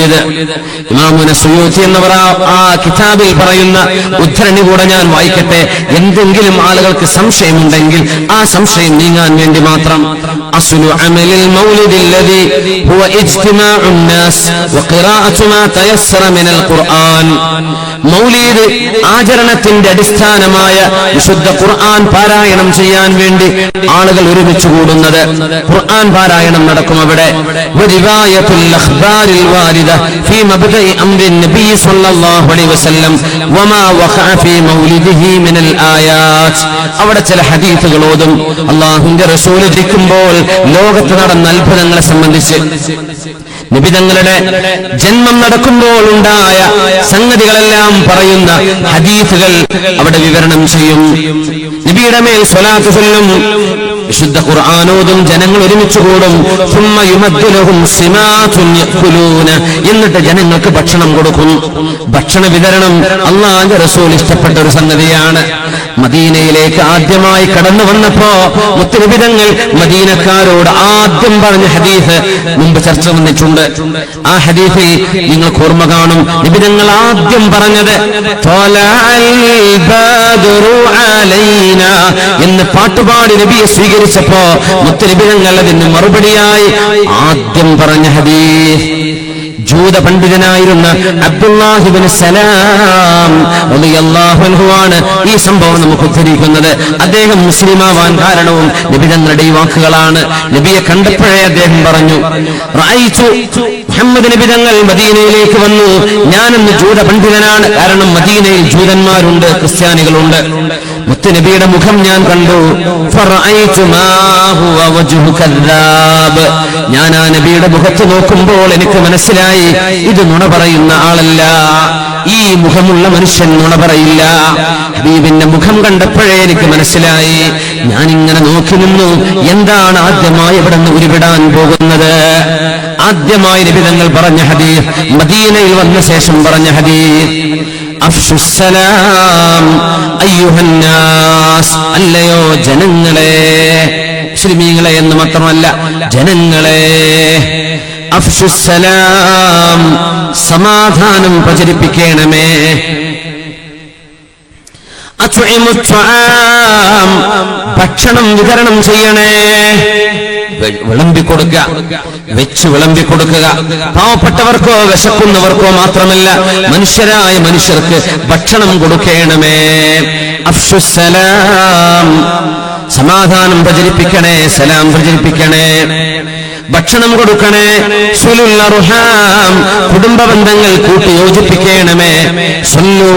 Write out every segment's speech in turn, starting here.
മൗല്യത്. ഇമാമുന സുയൂത്തി എന്നവർ ആ കിതാബിൽ പറയുന്ന ഉദ്ധരണി കൂടെ ഞാൻ വായിക്കട്ടെ. എന്തെങ്കിലും ആളുകൾക്ക് സംശയമുണ്ടെങ്കിൽ ആ സംശയം നീങ്ങാൻ വേണ്ടി മാത്രം. അസ്ലു അമലിൽ മൗലിദില്ലതി ഹുവ ഇജ്തിമാഉൻ നാസ് വഖിറാഅതു മാ തയസ്സറ മിനൽ ഖുർആൻ. മൗലീദ് ആചരണത്തിന്റെ അടിസ്ഥാനമായ വിശുദ്ധ ഖുർആൻ പാരായണം ചെയ്യാൻ വേണ്ടി ആളുകൾ ഒരുമിച്ച് കൂടുന്നത്. ഖുർആൻ പാരായണം നടക്കും അവിടെ. വാരിദ അഖ്ബാരിൽ വാരിദ ഫീ النبي صلى الله عليه وسلم. وما وقع في مولده من الايات അവിടെ ചില ഹദീസുകൾ ഓതും. അള്ളാഹുവിന്റെ റസൂൽ ഇരിക്കുമ്പോൾ ലോകത്ത് നടന്ന അത്ഭുതങ്ങളെ സംബന്ധിച്ച്. നിബിതങ്ങളുടെ ജന്മം നടക്കുമ്പോൾ ഉണ്ടായ സംഗതികളെല്ലാം പറയുന്ന ഹദീഫുകൾ അവിടെ വിവരണം ചെയ്യും. നബിയുടെ മേൽ സ്വലാത്തു ചൊല്ലും. വിശുദ്ധ ഖുർആാനോതും ജനങ്ങൾ ഒരുമിച്ച് കൂടും. എന്നിട്ട് ജനങ്ങൾക്ക് ഭക്ഷണം കൊടുക്കും. ഭക്ഷണ വിതരണം അള്ളാന്റെ റസൂൽ ഇഷ്ടപ്പെട്ട ഒരു സംഗതിയാണ്. മദീനയിലേക്ക് ആദ്യമായി കടന്നു വന്നപ്പോ മുത്തരവിധങ്ങൾ മദീനക്കാരോട് ആദ്യം പറഞ്ഞ ഹദീഫ് മുമ്പ് ചർച്ച വന്നിട്ടുണ്ട്. ആ ഹദീസിൽ നിങ്ങൾക്ക് ഓർമ്മ കാണും. നിബിധങ്ങൾ ആദ്യം പറഞ്ഞത് എന്ന് പാട്ടുപാടി നബിയെ സ്വീകരിച്ചപ്പോ അതിന് മറുപടിയായി ആദ്യം പറഞ്ഞ ഹദീസ് ജൂത പണ്ഡിതനായിരുന്ന അബ്ദുല്ലാഹിബിന് സലാം അൻഹുവാണ് ഈ സംഭവം നമുക്ക് ഉദ്ധരിക്കുന്നത്. അദ്ദേഹം മുസ്ലിമാവാൻ കാരണവും നബി ഈ വാക്കുകളാണ്. നബിയെ കണ്ടപ്പോഴേ അദ്ദേഹം പറഞ്ഞു റായിച്ചു മുഹമ്മദ് നബി തങ്ങൾ മദീനയിലേക്ക് വന്നു. ഞാനെന്ന് ജൂത പണ്ഡിതനാണ്. കാരണം മദീനയിൽ ജൂതന്മാരുണ്ട് ക്രിസ്ത്യാനികളുണ്ട്. മുത്തുനബിയുടെ മുഖം ഞാൻ കണ്ടു. ഞാൻ ആ നബിയുടെ മുഖത്ത് നോക്കുമ്പോൾ എനിക്ക് മനസ്സിലായി ഇത് നുണ പറയുന്ന ആളല്ല. ഈ മുഖമുള്ള മനുഷ്യൻ നുണ പറയില്ല. ഹബീബിന്റെ മുഖം കണ്ടപ്പോഴേ എനിക്ക് മനസ്സിലായി. ഞാൻ ഇങ്ങനെ നോക്കി നിന്നു. എന്താണ് ആദ്യമായി ഇവിടെ നിന്ന് ഉരുവിടാൻ പോകുന്നത്? ആദ്യമായി നിബിതങ്ങൾ പറഞ്ഞ ഹദീസ് മദീനയിൽ വന്ന ശേഷം പറഞ്ഞ അഫ്ഷുസ്സലാം അയ്യുഹന്നാസ് അല്ലയോ ജനങ്ങളെ. മുസ്ലിമീങ്ങളെ എന്ന് മാത്രമല്ല ജനങ്ങളെ. അഫ്സുസലാം സമാധാനം പ്രചരിപ്പിക്കണമേ. ഭക്ഷണം വിതരണം ചെയ്യണേ. വിളമ്പി കൊടുക്കുക വെച്ച് വിളമ്പി കൊടുക്കുക പാവപ്പെട്ടവർക്കോ വിശക്കുന്നവർക്കോ മാത്രമല്ല മനുഷ്യരായ മനുഷ്യർക്ക് ഭക്ഷണം കൊടുക്കണമേ. അഫ്ഷുസലാം സമാധാനം പ്രചരിപ്പിക്കണേ സലാം പ്രചരിപ്പിക്കണേ. ഭക്ഷണം കൊടുക്കണേ സുലുള്ള റുഹാം കുടുംബ ബന്ധങ്ങൾ കൂട്ടി യോജിപ്പിക്കണമേ. സുനിയാം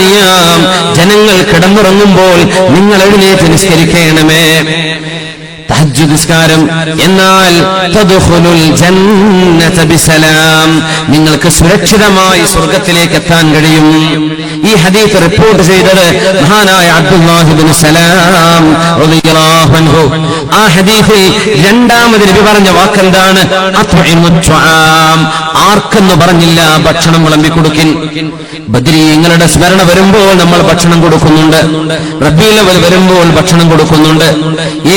നിയാം. ജനങ്ങൾ കിടന്നുറങ്ങുമ്പോൾ നിങ്ങൾ എഴുന്നേറ്റ് നിസ്കരിക്കണമേ. തഹജ്ജുദ് നിസ്കാരം എന്നാൽ ബിസലാം. നിങ്ങൾക്ക് സുരക്ഷിതമായി സ്വർഗത്തിലേക്ക് എത്താൻ കഴിയും. ഈ ഹദീസ് റിപ്പോർട്ട് ചെയ്തത് മഹാനായ അബ്ദുല്ലാഹിബിൻ സലാം ആ ഹദീസിൽ രണ്ടാമത് രവി പറഞ്ഞ വാക്കെന്താണ്. ആർക്കെന്ന് പറഞ്ഞില്ല ഭക്ഷണം വിളമ്പി കൊടുക്കിൻ. നിങ്ങളുടെ സ്മരണ വരുമ്പോൾ നമ്മൾ ഭക്ഷണം കൊടുക്കുന്നുണ്ട്. റബീലവൽ വരുമ്പോൾ ഭക്ഷണം കൊടുക്കുന്നുണ്ട്.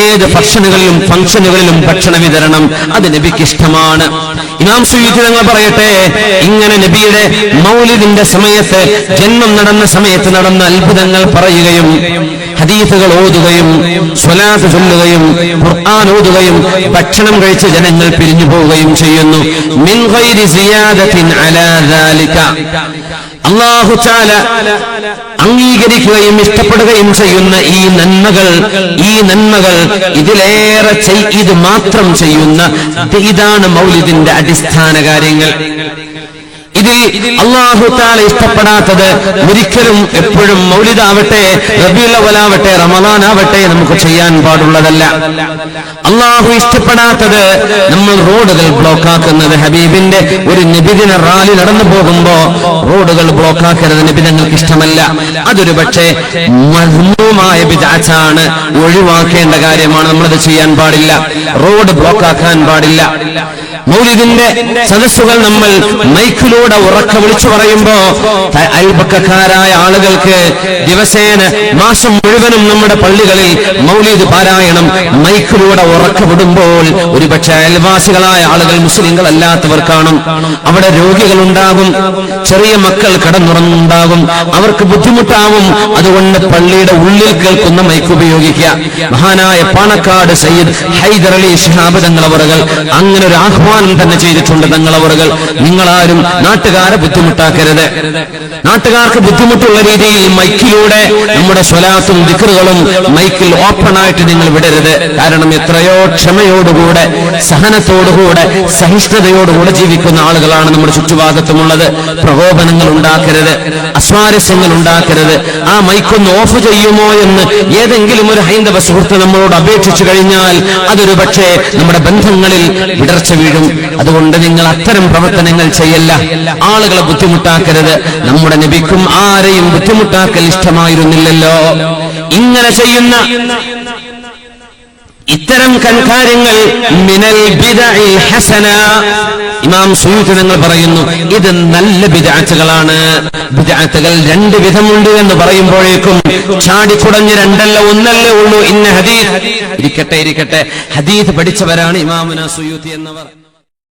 ഏത് ഫംഗ്ഷനുകളിലും ഫംഗ്ഷനുകളിലും ഭക്ഷണ വിതരണം അത് നബിക്ക് ഇഷ്ടമാണ്. ഇമാം സുയൂത്തി തങ്ങൾ പറയട്ടെ ഇങ്ങനെ നബിയുടെ മൗലിദിന്റെ സമയത്ത് ജന്മം നടന്ന സമയത്ത് നടന്ന അത്ഭുതങ്ങൾ പറയുകയും ഹദീസുകൾ ഓതുകയും സ്വലാത്ത് ചൊല്ലുകയും ഖുർആൻ ഓതുകയും ഭക്ഷണം കഴിച്ച് ജനങ്ങൾ പിരിഞ്ഞു പോവുകയും ചെയ്യുന്നു. മിൻ അലാ ദാലിക. അള്ളാഹു ചാല അംഗീകരിക്കുകയും ഇഷ്ടപ്പെടുകയും ചെയ്യുന്ന ഈ നന്മകൾ ഈ നന്മകൾ ഇതിലേറെ ഇത് മാത്രം ചെയ്യുന്ന ഇതാണ് മൗലിദിന്റെ അടിസ്ഥാന കാര്യങ്ങൾ. ഇതിൽ അള്ളാഹു താല ഇഷ്ടപ്പെടാത്തത് ഒരിക്കലും എപ്പോഴും മൗലിദാവട്ടെ റബിയുള്ളവലാവട്ടെ റമദാനാവട്ടെ നമുക്ക് ചെയ്യാൻ പാടുള്ളതല്ല. അള്ളാഹു ഇഷ്ടപ്പെടാത്തത് നമ്മൾ റോഡുകൾ ബ്ലോക്ക് ആക്കുന്നത് ഹബീബിന്റെ ഒരു നിബിദിന റാലി നടന്നു പോകുമ്പോ റോഡുകൾ ബ്ലോക്ക് ആക്കരുത് നിബിധങ്ങൾക്ക് ഇഷ്ടമല്ല. അതൊരു പക്ഷേ മർമ്മമായ വിദാച്ചാണ് ഒഴിവാക്കേണ്ട കാര്യമാണ് നമ്മളത് ചെയ്യാൻ പാടില്ല. റോഡ് ബ്ലോക്ക് ആക്കാൻ പാടില്ല. മൗലിദിന്റെ സദസ്സുകൾ നമ്മൾ മൈക്കിലൂടെ ഉറക്ക വിളിച്ചു പറയുമ്പോ അയൽപക്കക്കാരായ ആളുകൾക്ക് ദിവസേന മാസം മുഴുവനും നമ്മുടെ പള്ളികളിൽ മൗലിദ് പാരായണം മൈക്കിലൂടെ ഉറക്ക വിടുമ്പോൾ ഒരുപക്ഷെ അയൽവാസികളായ ആളുകൾ മുസ്ലിങ്ങൾ അല്ലാത്തവർ കാണും അവിടെ രോഗികൾ ഉണ്ടാകും ചെറിയ മക്കൾ കടന്നുറന്നുണ്ടാകും അവർക്ക് ബുദ്ധിമുട്ടാവും. അതുകൊണ്ട് പള്ളിയുടെ ഉള്ളിൽ കേൾക്കുന്ന മൈക്ക് ഉപയോഗിക്കുക. മഹാനായ പാണക്കാട് സയ്യിദ് ഹൈദർ അലി ഷഹാബ് തങ്ങളവറുകൾ അങ്ങനെ ഒരു ആഹ്വാനം തന്നെ ചെയ്തിട്ടുണ്ട് തങ്ങളവറുകൾ നിങ്ങളാരും നാട്ടുകാരെ ബുദ്ധിമുട്ടാക്കരുത്. നാട്ടുകാർക്ക് ബുദ്ധിമുട്ടുള്ള രീതിയിൽ മൈക്കിലൂടെ നമ്മുടെ സ്വലാത്തും ദിക്കറുകളും മൈക്കിൽ ഓപ്പൺ ആയിട്ട് നിങ്ങൾ വിടരുത്. കാരണം എത്രയോ ക്ഷമയോടുകൂടെ സഹനത്തോടുകൂടെ സഹിഷ്ണുതയോടുകൂടെ ജീവിക്കുന്ന ആളുകളാണ് നമ്മുടെ ചുറ്റുഭാഗത്തുമുള്ളത് പ്രകോപനങ്ങൾ ഉണ്ടാക്കരുത്. അസ്വാരസ്യങ്ങൾ ഉണ്ടാക്കരുത്. ആ മൈക്കൊന്ന് ഓഫ് ചെയ്യുമോ എന്ന് ഏതെങ്കിലും ഒരു ഹൈന്ദവ സുഹൃത്ത് നമ്മളോട് അപേക്ഷിച്ചു കഴിഞ്ഞാൽ അതൊരു പക്ഷേ നമ്മുടെ ബന്ധങ്ങളിൽ വിടർച്ച വീഴും. അതുകൊണ്ട് നിങ്ങൾ അത്തരം പ്രവർത്തനങ്ങൾ ചെയ്യല്ല. ആളുകളെ ബുദ്ധിമുട്ടാക്കരുത്. നമ്മുടെ നബിക്കും ആരെയും ബുദ്ധിമുട്ടാക്കൽ ഇഷ്ടമായിരുന്നില്ലല്ലോ. ഇങ്ങനെ ചെയ്യുന്ന ഇത്തരം കൺകാര്യങ്ങൾ മിനൽ ഹസന. ഇമാം സുയൂത്ത് നിങ്ങൾ പറയുന്നു ഇത് നല്ല ബിദഅത്തുകളാണ്. ബിദഅത്തുകൾ രണ്ട് വിധമുണ്ട് എന്ന് പറയുമ്പോഴേക്കും ചാടിക്കുടഞ്ഞ് രണ്ടല്ല ഒന്നല്ലേ ഉള്ളൂ. ഇന്ന ഹദീസ്. ഇരിക്കട്ടെ ഇരിക്കട്ടെ. ഹദീസ് പഠിച്ചവരാണ് ഇമാമുന സുയൂത്തി എന്നവർ.